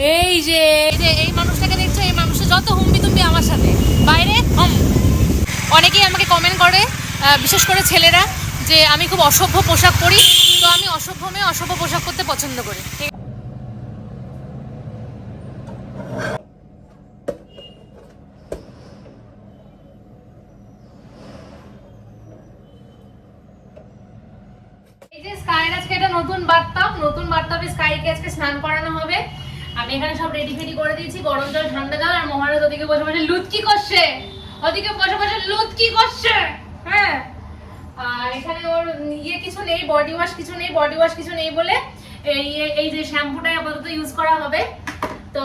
এই যে এই যে, এই মানুষটাকে দেখছ, এই মানুষটা যত হুম্বি তুমি আমার সাথে। বাইরে? হম। অনেকেই আমাকে কমেন্ট করে বিশেষ করে ছেলেরা, যে আমি খুব অসভ্য পোশাক পরি, তো আমি অসভ্য মেয়ে অসভ্য পোশাক করতে পছন্দ করি। ঠিক এই যে আজকে একটা নতুন বাথটাব নতুন বাথটাবে স্কাইকে আজকে স্নান করানো হবে। আমি এখানে সব রেডি ফেডি করে দিয়েছি, গরম জল, ঠান্ডা জল, আর মহারাজ ওদিকে বসে বসে লুচকি করছে? ওদিকে বসে বসে লুচকি করছে? হ্যাঁ। আর এখানে ওর ইয়ে কিছু নেই বডি ওয়াশ কিছু নেই বডি ওয়াশ কিছু নেই বলে এই এই যে শ্যাম্পুটাই আপাতত ইউজ করা হবে। তো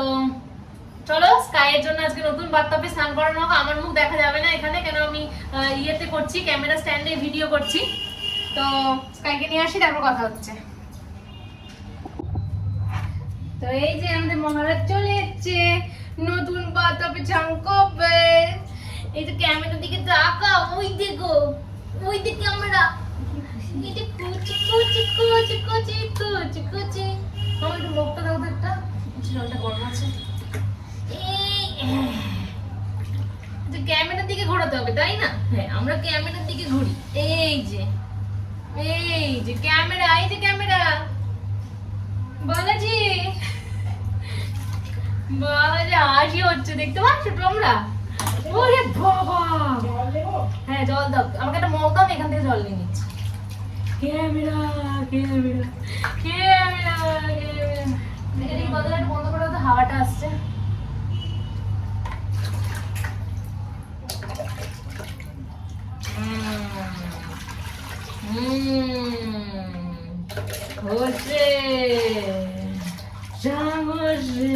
চলো স্কাইয়ের জন্য আজকে নতুন বাথটাবে স্নান করানো হোক আমার মুখ দেখা যাবে না এখানে, কেন আমি ইয়েতে করছি ক্যামেরা স্ট্যান্ডে ভিডিও করছি। তো স্কাইকে নিয়ে আসি, তারপর কথা হচ্ছে। তো এই যে আমাদের মহারাজ চলে এসছে। নতুন বাতাবে করবে। এই যে ক্যামেরার দিকে তাকা ওই দেখো ওই দিকে ক্যামেরা। এই যে কুচি কুচি কুচি কুচি কুচি কুচি। আমার একটু লোকটা দাও তো একটা। জলটা গরম আছে। এই ক্যামেরার দিকে ঘোরাতে হবে তাই না? হ্যাঁ। আমরা ক্যামেরার দিকে ঘুরি। এই যে এই যে ক্যামেরা এই যে ক্যামেরা। বালাজি। বালাজি হাসি হচ্ছে দেখতে পাচ্ছ তোমরা? ওরে বাবা! হ্যাঁ জল দাও। আমাকে একটা মগ দাও এখান থেকে জল নিয়ে নিচ্ছি। Camera camera. Camera camera. দেখি বন্ধ করে তো হাওয়াটা আসছে। হচ্ছে। হচ্ছে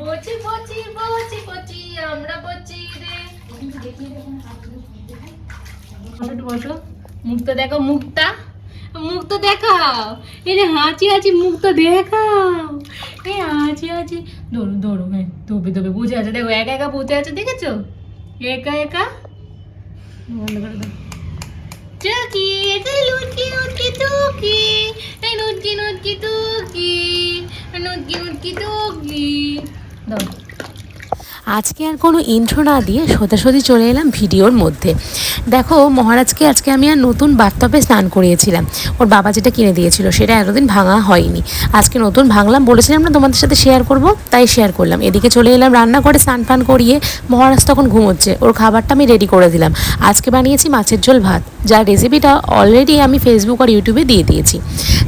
বচি বচি বচি বচি, আমরা বচি রে। বসো। মুখটা দেখো মুখটা। মুখটা দেখাও। এই যে হাঁচি হাঁচি, মুখটা দেখাও। এই হাঁচি হাঁচি। দৌড়ো দৌড়ো হ্যাঁ দৌড়বে দৌড়বে বুঝে আছে। দেখো, একা একা বুঝে আছে, দেখেছ? একা একা? Chucky, it's a Nudki Nudki Duki. Ay, Nudki Nudki Duki. Nudki Nudki Duki. Doon. আজকে আর কোনো ইন্ট্রো না দিয়ে সোজাসুজি চলে এলাম ভিডিওর মধ্যে। দেখো, মহারাজকে আজকে আমি আর নতুন বাথটবে স্নান করিয়েছিলাম। ওর বাবা যেটা কিনে দিয়েছিল সেটা এতদিন ভাঙা হয়নি। আজকে নতুন ভাঙলাম, বলেছিলাম না তোমাদের সাথে শেয়ার করব, তাই শেয়ার করলাম। এদিকে চলে এলাম রান্না করে স্নান ফান করিয়ে, মহারাজ তখন ঘুমোচ্ছে। ওর খাবারটা আমি রেডি করে দিলাম। আজকে বানিয়েছি মাছের ঝোল ভাত, যার রেসিপিটা অলরেডি আমি ফেসবুক আর ইউটিউবে দিয়ে দিয়েছি।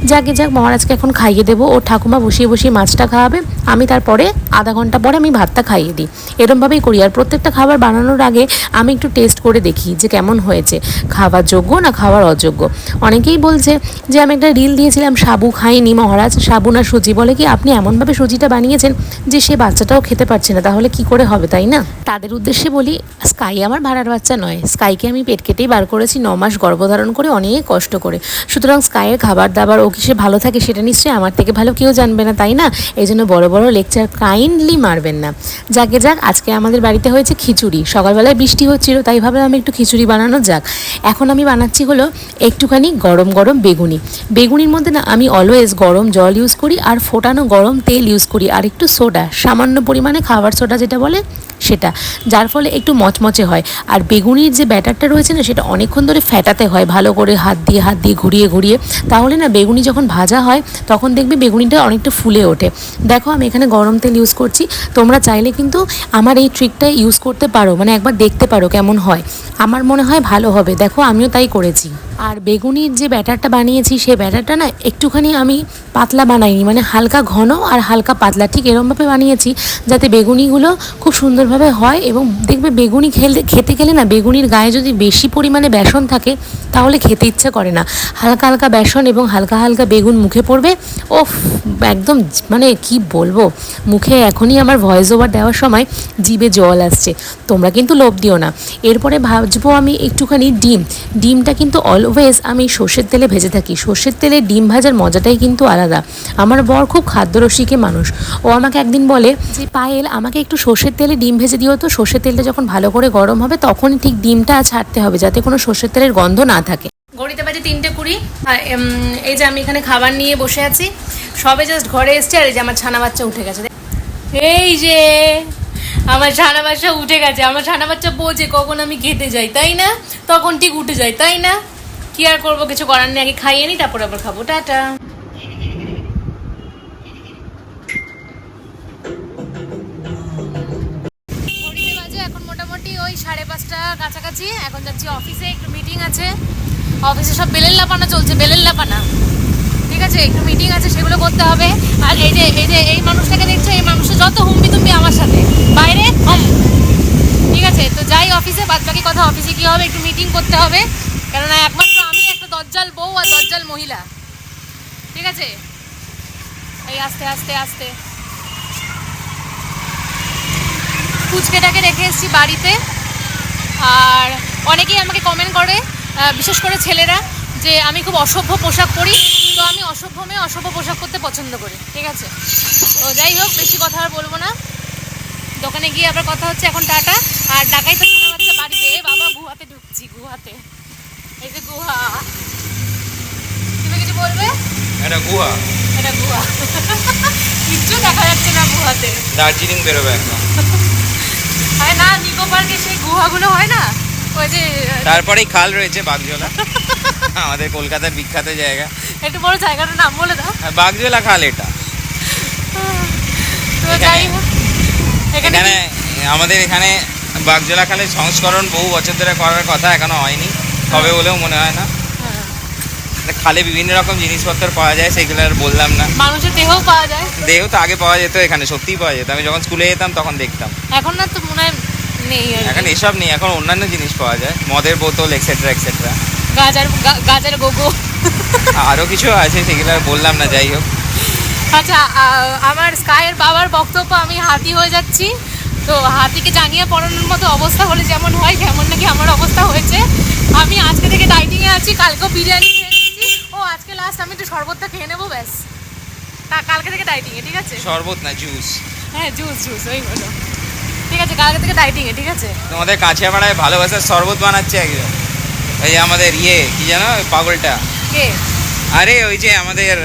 যাকে যাক, মহারাজকে এখন খাইয়ে দেবো। ওর ঠাকুমা বসিয়ে বসিয়ে মাছটা খাওয়াবে। আমি তারপরে আধা ঘণ্টা পরে আমি ভাতটা খাইয়ে দিই। এরমভাবেই করি। আর প্রত্যেকটা খাবার বানানোর আগে আমি একটু টেস্ট করে দেখি যে কেমন হয়েছে। খাওয়ার যোগ্য না খাওয়ার অযোগ্য? অনেকেই বলছে যে আমি একটা রিল দিয়েছিলাম, সাবু খাইনি, মহারাজ সাবু না সুজি। বলে কি, আপনি এমনভাবে সুজিটা বানিয়েছেন যে সে বাচ্চাটাও খেতে পারছে না। তাহলে কি করে হবে, তাই না? তাদের উদ্দেশ্যে বলি স্কাই আমার ভাড়ার বাচ্চা নয়। স্কাইকে আমি পেট কেটেই বার করেছি, ন মাস গর্ভধারণ করে অনেক কষ্ট করে। সুতরাং স্কাইয়ের খাবার দাবার ও কিসে ভালো থাকে সেটা নিশ্চয়ই আমার থেকে ভালো কেউ জানবে না, তাই না? এই জন্য বড় বড় লেকচার কাইন্ডলি মারবেন না। যাকে যাক, আজকে আমাদের বাড়িতে হয়েছে খিচুড়ি। সকালবেলায় বৃষ্টি হচ্ছিল, তাই ভাবলাম আমি একটু খিচুড়ি বানানো যাক। এখন আমি বানাচ্ছি হলো একটুখানি গরম গরম বেগুনি। বেগুনির মধ্যে না আমি অলওয়েজ গরম জল ইউজ করি আর ফোটানো গরম তেল ইউজ করি, আর একটু সোডা সামান্য পরিমাণে খাবার সোডা যেটা বলে সেটা, যার ফলে একটু মচমচে হয়। আর বেগুনির যে ব্যাটারটা রয়েছে না, সেটা অনেকক্ষণ ধরে ফ্যাটাতে হয়, ভালো করে হাত দিয়ে হাত দিয়ে ঘুরিয়ে ঘুরিয়ে। তাহলে না, বেগুনি যখন ভাজা হয়, তখন দেখবে বেগুনিটা অনেকটা ফুলে ওঠে। দেখো, আমি এখানে গরম তেল ইউজ করছি। তোমরা চাইলে কিন্তু আমার এই ট্রিকটা ইউজ করতে পারো। মানে একবার দেখতে পারো কেমন হয়। আমার মনে হয় ভালো হবে। দেখো, আমিও তাই করেছি। আর বেগুনির যে ব্যাটারটা বানিয়েছি সেই ব্যাটারটা না একটুখানি আমি পাতলা বানাইনি মানে হালকা ঘন আর হালকা পাতলা। ঠিক এরমভাবে বানিয়েছি যাতে বেগুনিগুলো খুব সুন্দরভাবে হয় এবং দেখবে বেগুনি খেলে, খেতে গেলে না বেগুনির গায়ে যদি বেশি পরিমাণে বেসন থাকে, তাহলে খেতে ইচ্ছে করে না। হালকা হালকা বেসন এবং হালকা হালকা বেগুন মুখে পড়বে। ওফ, একদম মানে কি বলব? মুখে এখনই আমার ভয়েস ওভার দেওয়ার সময় জিভে জল আসছে। তোমরা কিন্তু লোভ দিও না। এরপরে ভাজবো আমি একটুখানি ডিম। ডিমটা কিন্তু অলওয়েজ আমি সর্ষের তেলে ভেজে থাকি। সর্ষের তেলে ডিম ভাজার মজাটাই কিন্তু আলাদা। আমার বর খুব খাদ্যরসিকে মানুষ। ও আমাকে একদিন বলে যে, পায়েল, আমাকে একটু সর্ষের তেলে ডিম ভেজে দিও তো। সর্ষের তেলটা যখন ভালো করে গরম হবে, তখনই ঠিক ডিমটা ছাড়তে হবে, যাতে কোনো সর্ষের তেলের গন্ধ না থাকে। ঘড়িতে বাজে তিনটে কুড়ি। এই যে আমি এখানে খাবার নিয়ে বসে আছি। সবে জাস্ট ঘরে এসছে আর এই যে আমার ছানা বাচ্চা উঠে গেছে। এই যে, আমার ছানা বাচ্চা উঠে গেছে। আমার ছানা বাচ্চা বোঝে কখন আমি খেতে যাই, তাই না? তখন ঠিক উঠে যায়, তাই না? কি আর করব? কিছু করার নেই, আগে খাইয়ে নি, তারপর আবার খাব। টাটা। সাড়ে পাঁচটা কাছাকাছি। এখন অফিসে সব চলছে বেলের ঠিক আছে, একটু মিটিং আছে, সেগুলো করতে হবে। আর এই যে, এই মানুষটাকে দেখছ, এই যত হুম্বি আমার সাথে। বাইরে ঠিক আছে, তো যাই অফিসে বাদ বাকি কথা, অফিসে কি হবে, একটু মিটিং করতে হবে। কেননা একমাত্র দজ্জাল বউ আর দজ্জাল মহিলা। ঠিক আছে? এই আস্তে আস্তে আস্তে। ফুচকেটাকে রেখে এসেছি বাড়িতে। আর অনেকেই আমাকে কমেন্ট করে বিশেষ করে ছেলেরা, যে আমি খুব অসভ্য পোশাক পরি, তো আমি অসভ্য মেয়ে অসভ্য পোশাক করতে পছন্দ করি। ঠিক আছে? তো যাই হোক, বেশি কথা আর বলব না। দোকানে গিয়ে আবার কথা হচ্ছে, এখন টাটা। আর ডাকাই তো শোনা বাড়িতে বাবা গুহাতে ঢুকছি গুহাতে এই যে গুহা। তুমি কিছু বলবে? একটা গুহা। এটা গুহা। কিচ্ছু দেখা যাচ্ছে না গুহাতে। দার্জিলিং বেরোবে একদম না নিকো পার্কে সেই গুহাগুলো হয় না? ওই যে তারপরেই খাল রয়েছে বাগজোলা আমাদের কলকাতার বিখ্যাত জায়গা। একটু বড় জায়গাটার নাম বলে দাও। আর বাগজোলা খাল এটা। তো যাই হোক এখানে আমাদের এখানে বাগজোলা খালের সংস্করণ বহু বছর ধরে করার কথা এখনও হয়নি। হবে বলেও মনে হয় না। হ্যাঁ, খালে বিভিন্ন রকম জিনিসপত্র পাওয়া যায় সেগুলো আর বললাম না। মানুষের দেহ পাওয়া যায়। দেহ তো আগে পাওয়া যেত এখানে সত্যিই পাওয়া যেত। আমি যখন স্কুলে যেতাম তখন দেখতাম। এখন না তো মনে হয় নেই এখন এসব নেই এখন অন্যান্য জিনিস পাওয়া যায়। মদের বোতল এক্সেট্রা এক্সেট্রা গাজার গাজার গোগো আরও কিছু আছে সেগুলো আর বললাম না যাই হোক। আচ্ছা আমার স্কাইয়ের বাবার বক্তব্য আমি হাতি হয়ে যাচ্ছি। তো হাতিকে জানিয়ে পড়ানোর মতো অবস্থা হলে যেমন হয় তেমন নাকি আমার অবস্থা হয়েছে। আমি আজকে থেকে ডাইটিংয়ে আছি কালকেও বিরিয়ানি ও আজকে লাস্ট আমি একটু শরবতটা খেয়ে নেব ব্যাস। তা কালকে থেকে ডাইটিংয়ে ঠিক আছে? শরবত না জুস হ্যাঁ জুস জুস ওই হলো। ঠিক আছে কালকে থেকে ডাইটিংয়ে ঠিক আছে? তোমাদের কাছে পাড়ায় ভালোবাসার শরবত বানাচ্ছে একজন। যে আমাদের ইয়ে কি জানো পাগলটা? কে? আরে ওই যে আমাদের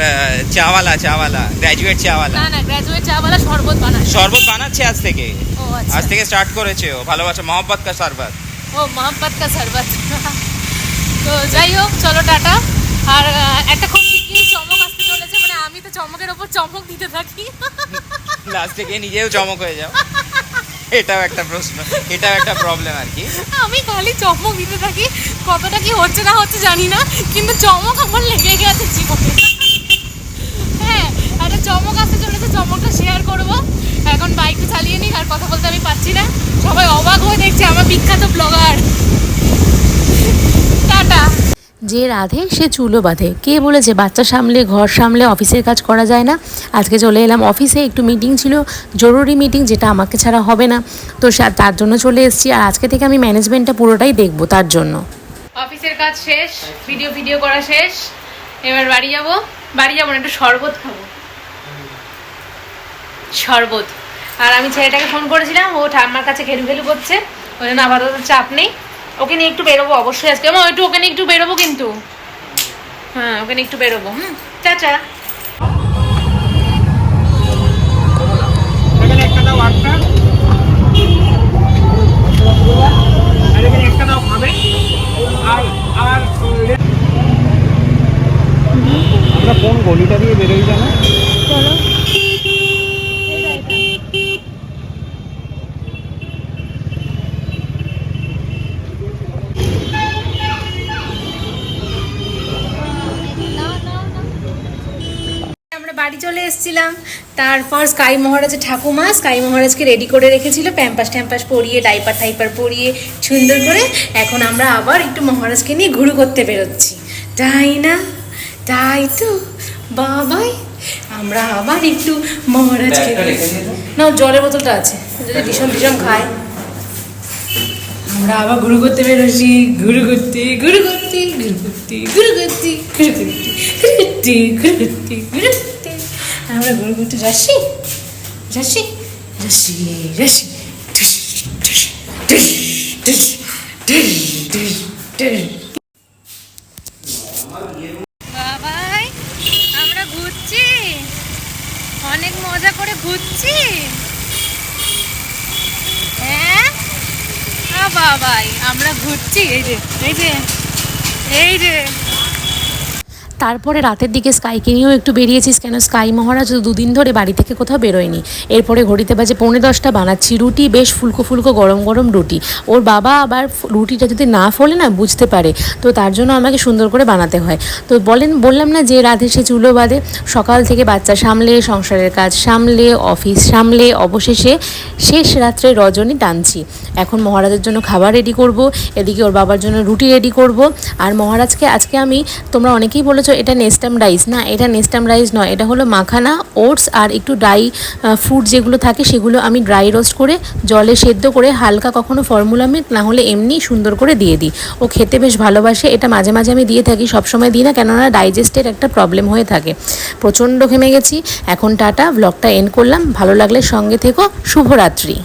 চাওয়ালা চাওয়ালা গ্র্যাজুয়েট চাওয়ালা। না না গ্র্যাজুয়েট চাওয়ালা শরবত বানায় শরবত বানাচ্ছে আজ থেকে। ও আচ্ছা। আজ থেকে স্টার্ট করেছে ও ভালোবাসা মহব্বত কা শরবত। ও মোহাম্মদ কা শরবত। তো যাই হোক চলো টাটা। আর একটা খুব শিগগিরই চমক আসতে চলেছে মানে আমি তো চমকের ওপর চমক দিতে থাকি। লাস্টে গিয়ে নিজেও চমক হয়ে যাও। এটাও একটা প্রশ্ন। এটাও একটা প্রবলেম আর কি। আমি খালি চমক দিতে থাকি। কতটা কি হচ্ছে না হচ্ছে জানি না কিন্তু চমক আমার লেগে গেছে জীবনে। হ্যাঁ চমক আসতে চলেছে চমকটা শেয়ার করব। এখন বাইকটা চালিয়ে নিই আর কথা বলতে আমি পাচ্ছি না। সবাই অবাক হয়ে দেখছে আমার বিখ্যাত ব্লগার টাটা। যে রাধে সে চুলো বাঁধে। কে বলেছে বাচ্চা সামলে ঘর সামলে অফিসের কাজ করা যায় না? আজকে চলে এলাম অফিসে একটু মিটিং ছিল। জরুরি মিটিং যেটা আমাকে ছাড়া হবে না। তো তার জন্য চলে এসেছি আর আজকে থেকে আমি ম্যানেজমেন্টটা পুরোটাই দেখব তার জন্য। অফিসের কাজ শেষ ভিডিও ভিডিও করা শেষ। এবার বাড়ি যাব। বাড়ি যাব না একটু শরবত খাব। শরবত। আর আমি ছেলেটাকে ফোন করেছিলাম ও ঠাম্মার কাছে খেলু খেলু করছে। ওই জন্য আপাতত চাপ নেই। ওকে নিয়ে একটু বেরোবো অবশ্যই আজকে। আমার একটু ওকে নিয়ে একটু বেরোবো কিন্তু। হ্যাঁ ওকে নিয়ে একটু বেরোবো হুম। চাচা। আমরা কোন গলিটা দিয়ে বেরোই জানো? চলে এসেছিলাম। তারপর স্কাই মহারাজের ঠাকুমা স্কাই মহারাজকে রেডি করে রেখেছিল প্যাম্পাস ট্যাম্পাস পরিয়ে ডাইপার টাইপার পরিয়ে সুন্দর করে এখন আমরা আবার একটু মহারাজকে নিয়ে ঘুরু করতে বেরোচ্ছি। তাই না? তাই তো বাবাই আমরা আবার একটু মহারাজকে না জলের বোতলটা আছে যদি ভীষণ ভীষণ খায়। আমরা আবার গুরু করতে বেরোছি গুরু করতে গুরু করতে গুরু করতে গুরু করতে গুরু করতে গুরু করতে গুরু করতে। আমরা ঘুরু করতে যাচ্ছি? যাচ্ছি? যাচ্ছি যাচ্ছি। বাবাই, আমরা ঘুরছি। অনেক মজা করে ঘুরছি। হ্যাঁ? বাবাই, আমরা ঘুরছি। এই যে এই যে এই যে। তারপরে রাতের দিকে স্কাইকে নিয়েও একটু বেরিয়েছিস কেন? স্কাই মহারাজ দুদিন ধরে বাড়ি থেকে কোথাও বেরোয়নি। এরপরে ঘড়িতে বাজে পৌনে দশটা বানাচ্ছি রুটি, বেশ ফুলকো ফুলকো গরম গরম রুটি। ওর বাবা আবার রুটিটা যদি না ফোলে না, বুঝতে পারে। তো তার জন্য আমাকে সুন্দর করে বানাতে হয়। তো বলেন, বললাম না যে রাধে সে চুলো বাঁধে। সকাল থেকে বাচ্চা সামলে, সংসারের কাজ সামলে, অফিস সামলে, অবশেষে শেষ রাত্রে রজনী টানছি। এখন মহারাজের জন্য খাবার রেডি করব, এদিকে ওর বাবার জন্য রুটি রেডি করব। আর মহারাজকে আজকে আমি, তোমরা অনেকেই বলেছ এটা নেস্টাম রাইস? না, এটা নেস্টাম রাইস নয়, এটা হলো মাখানা, ওটস আর একটু ড্রাই ফুড যেগুলো থাকে সেগুলো আমি ড্রাই রোস্ট করে জলে সেদ্ধ করে হালকা কখনো ফর্মুলা মিল্ক না হলে এমনি সুন্দর করে দিয়ে দিই। ও খেতে বেশ ভালোবাসে, এটা মাঝে মাঝে আমি দিয়ে থাকি, সবসময় দিই না, কেননা ডাইজেস্টের একটা প্রবলেম হয়ে থাকে। প্রচণ্ড ঘেমে গেছি, এখন টাটা ব্লগটা এন্ড করলাম, ভালো লাগলে সঙ্গে থেকো, শুভরাত্রি।